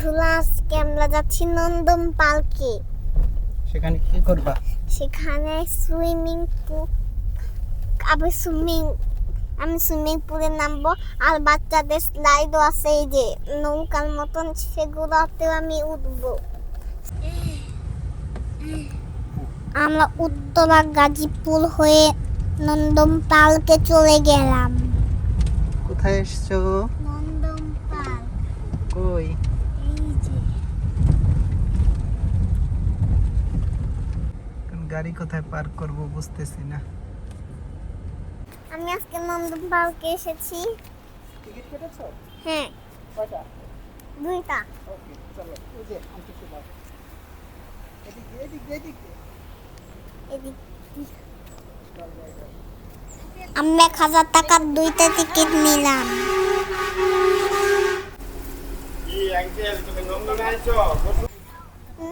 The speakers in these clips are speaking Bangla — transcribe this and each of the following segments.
বন্ধুরা আজকে আমরা যাচ্ছি নন্দন পার্কে সেখানে কি করবা? সেখানে সুইমিং পুল আমি সুইমিং আমি সুইমিং পুলে নামবো আর বাচ্চাদের স্লাইডও আছে এই যে নৌকার মতন সেগুলোতেও আমি উঠবো। আমরা উত্তরা গাজীপুর হয়ে নন্দন পার্কে চলে গেলাম। কোথায় এসছো নন্দন পার্ক কই এই যে এখন গাড়ি কোথায় পার্ক করব বুঝতেছি না। আমি আজকে নন্দন পার্কে এসেছি। টিকিট কেটেছো? হ্যাঁ। কয়টা? দুইটা। ওকে চলো ওই যে আনতেছি দাও। এদিকে এদিকে এদিকে আমরা এক হাজার টাকার দুইটা টিকিট নিলাম।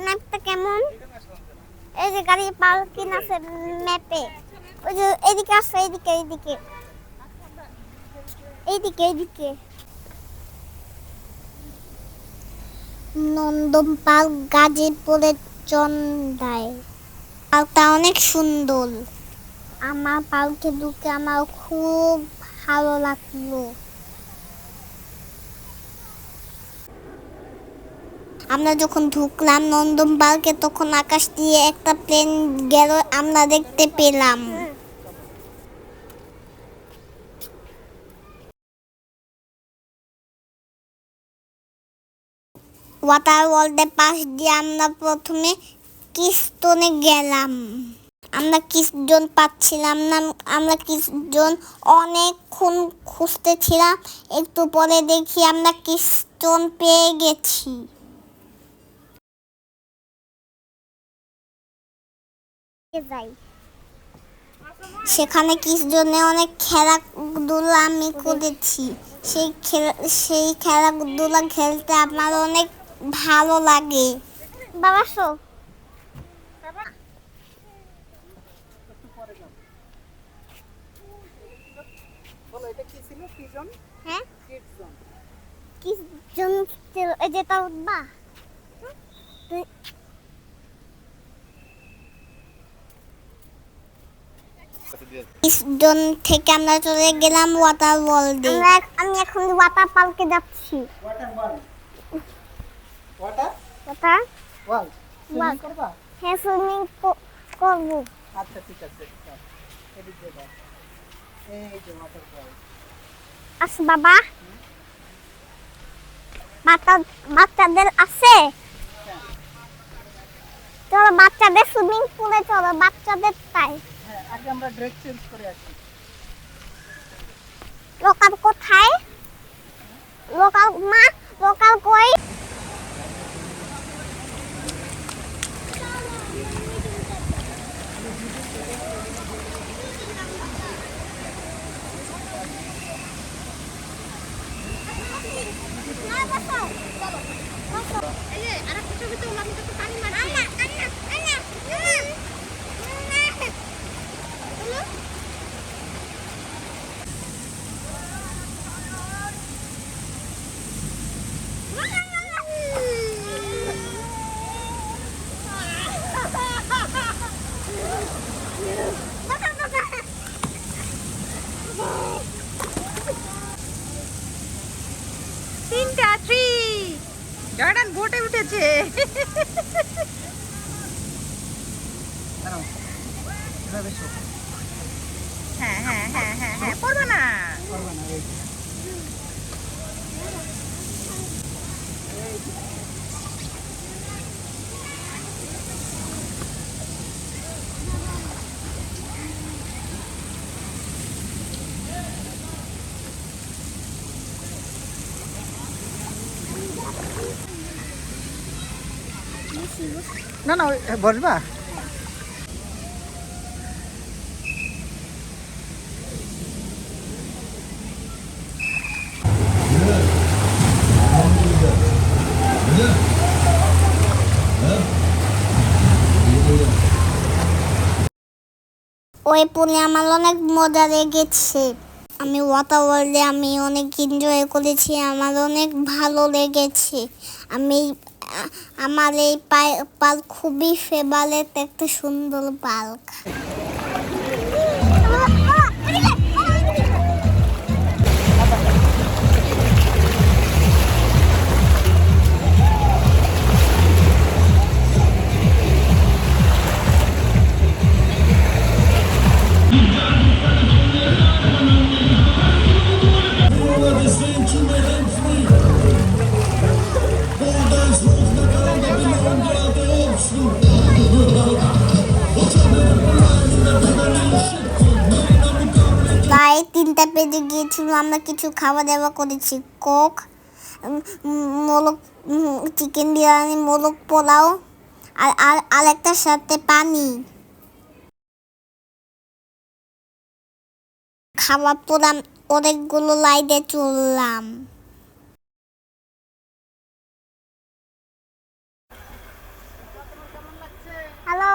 ম্যাপটা কেমন? এই যে গাড়ি পার্কিং আছে ম্যাপে। ওই যে এদিকে আসো, এদিকে এইদিকে এইদিকে এইদিকে নন্দন পার্ক, গাজীপুরের চন্দায়। পার্কটা অনেক সুন্দর। আমার পার্কে ঢুকে আমার খুব ভালো লাগল। আমরা যখন ঢুকলাম নন্দন পার্কে, তখন আকাশ দিয়ে একটা প্লেন গেল, আমরা দেখতে পেলাম। ওয়াটার ওয়ার্ল্ডের পাশ দিয়ে আমরা প্রথমে কিস্তনে গেলাম। আমরা কিসজন পাচ্ছিলাম না, আমরা কিসজন অনেকক্ষণ খুঁজতেছিলাম, একটু পরে দেখি আমরা কিস্টন পেয়ে গেছি। যাই। সেখানে কিসজনে অনেক খেলাধুলা আমি করেছি। সেই খেলা সেই খেলাধুলা খেলতে আমার অনেক ভালো লাগে। বাবা শো। বলো এটা কি জন হ্যাঁ? এই উঠবা তুই- থেকে আমরা চলে গেলাম ওয়াটার ওয়ার্ল্ডে আমি এখন ওয়াটার পার্কে যাচ্ছি। Water world water water world swimming করবা? হ্যাঁ সুইমিং করব। আচ্ছা ঠিক আছে দাও। এদিকে দাও এই যে ওয়াটার ওয়ার্ল্ড আস বাবা। বাচ্চা বাচ্চাদের আছে? চলো বাচ্চাদের সুইমিং পুলে চলো বাচ্চাদের তাই। আগে আমরা ড্রেস চেঞ্জ করে আসি। লোকাল কোথায়? লোকাল মা? লোকাল কই? বোটে উঠেছে দাঁড়াও এভাবে শো হ্যাঁ হ্যাঁ হ্যাঁ হ্যাঁ হ্যাঁ করবে না করবা না এই না না বসবা ওই পুলে আমার অনেক মজা লেগেছে। আমি ওয়াটার ওয়ার্ল্ডে আমি অনেক এনজয় করেছি, আমার অনেক ভালো লেগেছে। আমি আমার এই পাল খুবই ফেভারেট একটা সুন্দর পার্ক পেজে গিয়েছিল, আমরা কিছু খাওয়া দাওয়া করেছি। কোক মোলক চিকেন বিরিয়ানি, মোলক পোলাও, আর আর আর আরেকটার সাথে পানি। খাওয়ার পর আম- অনেকগুলো লাইটে চললাম। হ্যালো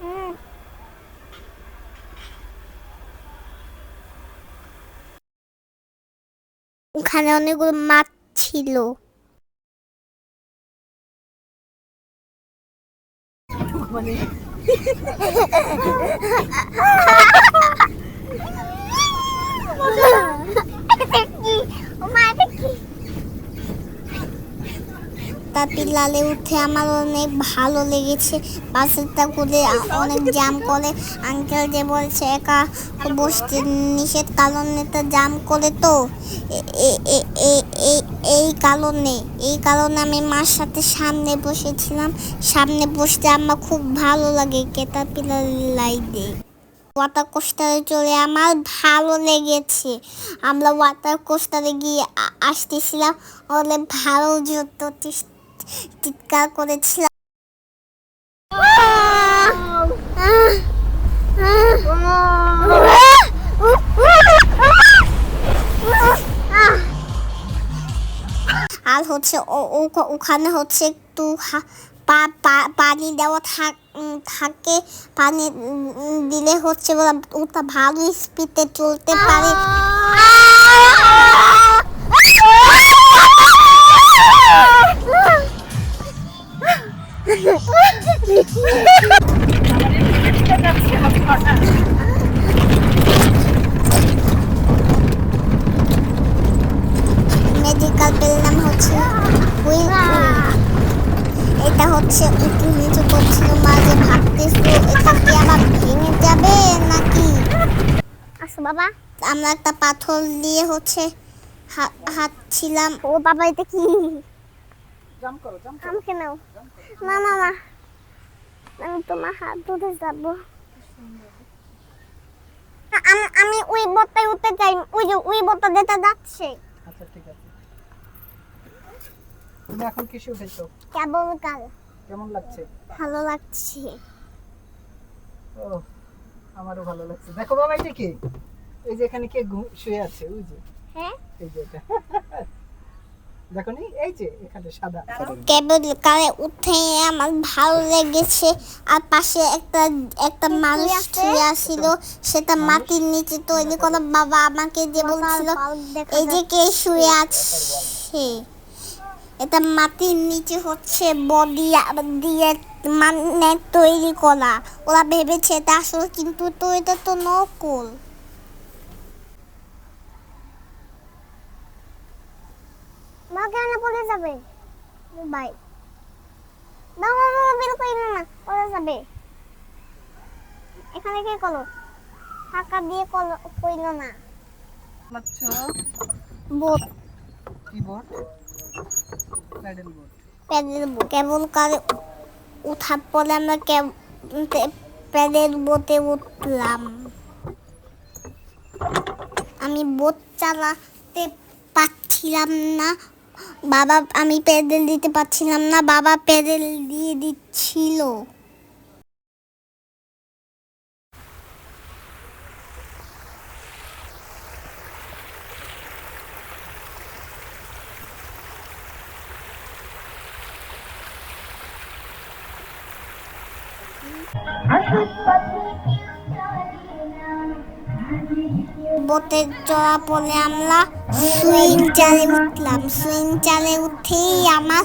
হুম। ওখানে অনেকগুলো মাছ ছিল মানে লালে উঠে আমার অনেক ভালো লেগেছে। বাসেরটা করে অনেক জাম করে। আঙ্কেল যে বলছে, একা বসতে নিষেধ কারণে এটা জাম করে তো। এই কারণে এই কারণে আমি মার সাথে সামনে বসেছিলাম। সামনে বসতে আমার খুব ভালো লাগে কেটাপিলার লাইডে ওয়াটার কোস্টারে চলে আমার ভালো লেগেছে। আমরা ওয়াটার কোস্টারে গিয়ে আসতেছিলাম। অনেক ভালো যত চিৎকার করেছিলাম। আর হচ্ছে ওখানে হচ্ছে একটু পানি দেওয়া থাক থাকে। পানি দিলে হচ্ছে ওটা ভালো স্পিডে চলতে পারে। মেডিকেল পেলাম হচ্ছে এটা হচ্ছে উঁচু নিচু করছিল মাঝে ভাবতেছিল এটা কি আবার ভেঙে যাবে নাকি? আসো বাবা। আমরা একটা পাথর দিয়ে হচ্ছে হা- হাঁটছিলাম। ও বাবা এটা কি? জাম করো জাম করো। আমাকে নাও। না না না। আমি তোমার হাত ধরে যাব। আমি আমি ওই বোটটায় উঠতে চাই। ওই যে ওই বোটটা যেটা যাচ্ছে। আচ্ছা ঠিক আছে। তুমি এখন কিসে উঠেছো? কেবল কাল কেমন লাগছে? ভালো লাগছে। ও আমারও ভালো লাগছে। দেখো বাবা এটা কি? এই যে এখানে কে শুয়ে আছে? ওই যে। হ্যাঁ? এই যে এটা। দেখো নি এই যে এখানে সাদা। কেবল কারে উঠে আমার ভালো লেগেছে আর পাশে একটা একটা মানুষ শুয়ে আসছিল সেটা মাটির নিচে তৈরি করা বাবা আমাকে যে বলছিল এই যে কে শুয়ে আছে? এটা মাটির নিচে হচ্ছে বডি দিয়ে মানে তৈরি করা। ওরা ভেবেছে এটা আসলে কিন্তু তো এটা তো নকল। মা কেন পড়ে যাবে। বাই। না না বের করি না না পড়ে যাবে। এখানে কে কলো টাকা দিয়ে কলো কইলো না। মাত্র বোট। কিবোর্ড প্যাডেল বোর্ড প্যাডেল বোট। কেবল কারে উঠার পরে আমরা প্যাডেল বোটে উঠলাম। আমি বোট চালাতে পারছিলাম না। বাবা আমি প্যাডেল দিতে পারছিলাম না বাবা প্যাডেল দিয়ে দিচ্ছিল। বোটে চড়া পরে আমরা সুইং চালে উঠলাম। সুইং চালে উঠেই আমার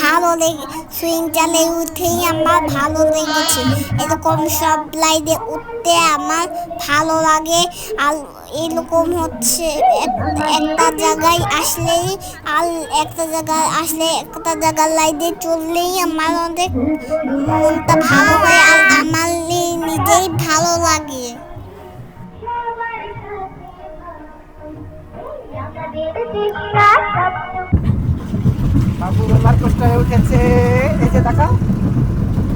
ভালো লেগে সুইং চালে উঠেই আমার ভালো লেগেছে। এরকম সব লাইনে উঠতে আমার ভালো লাগে। আর এরকম হচ্ছে একটা জায়গায় আসলেই আর একটা জায়গায় আসলে একটা জায়গার লাইনে চললেই আমার অনেক মনটা ভালো হয় আর আমার নিজেই ভালো লাগে। বাবু রোলার কোস্টারে উঠেছে। এই যে দেখা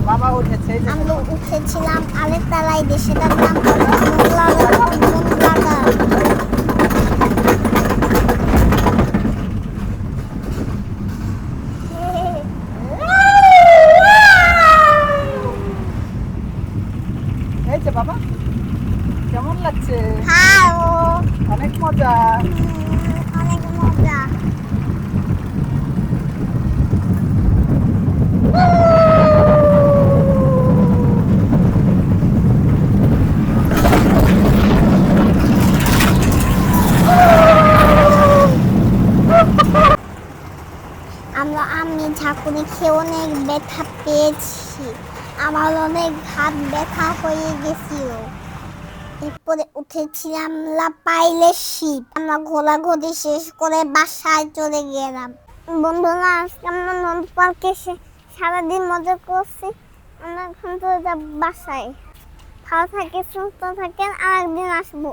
বাবা উঠেছে আমরা উঠেছিলাম আলের রাইডে দেশে নাম হচ্ছে মুনলাগা মুনলাগা এই যে বাবা কেমন লাগছে ভালো অনেক মজা অনেক মজা আমরা আমি খেয়ে অনেক ব্যথা পেয়েছি। আমার অনেক হাত ব্যথা হয়ে গেছিল। এরপরে উঠেছিলাম লাপাইলে শিপ। আমরা ঘোরাঘুরি শেষ করে বাসায় চলে গেলাম। বন্ধুরা, আজকে আমরা নদী পার্কে সারাদিন মজা করছি। আমরা এখন চলে যাব বাসায়। ভালো থাকে সুস্থ থাকেন আর একদিন আসব।